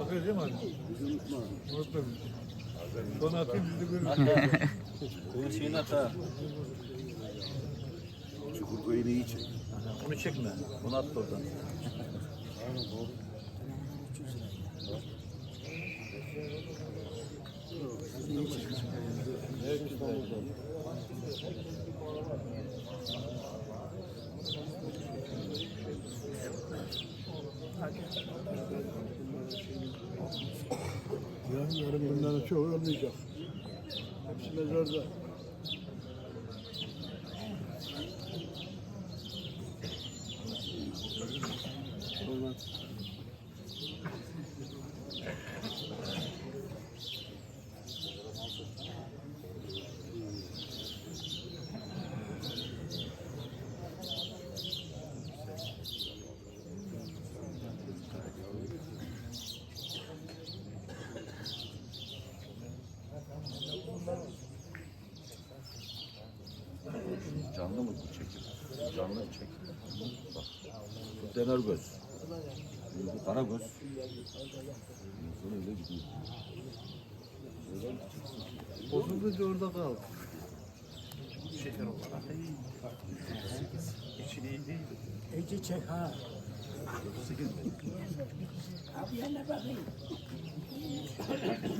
Bakacağım abi. Unutma. Sonra atayım bizi görürüz. Bunun şeyini at ha. Çukur koyunu iyi çek. Onu çekme. Bunu at da oradan. Yarın, yarın bunların çoğu olmayacak. Hepsi mezarda. Canlı mı bu çekim? Canlı çekim? Bak. Bu dener göz. Bu kara göz. Sonra öyle gidiyor. Bozulunca orada kal. Şeker olarak. İçi iyi değil. Ece çek ha. Abi yana bakayım.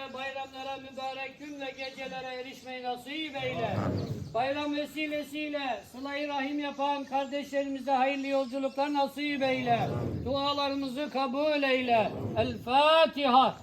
böyle bayramlara, mübarek gün ve gecelere erişmeyi nasip eyle. Bayram vesilesiyle sıla-i rahim yapan kardeşlerimize hayırlı yolculuklar nasip eyle. Dualarımızı kabul eyle. El Fatiha.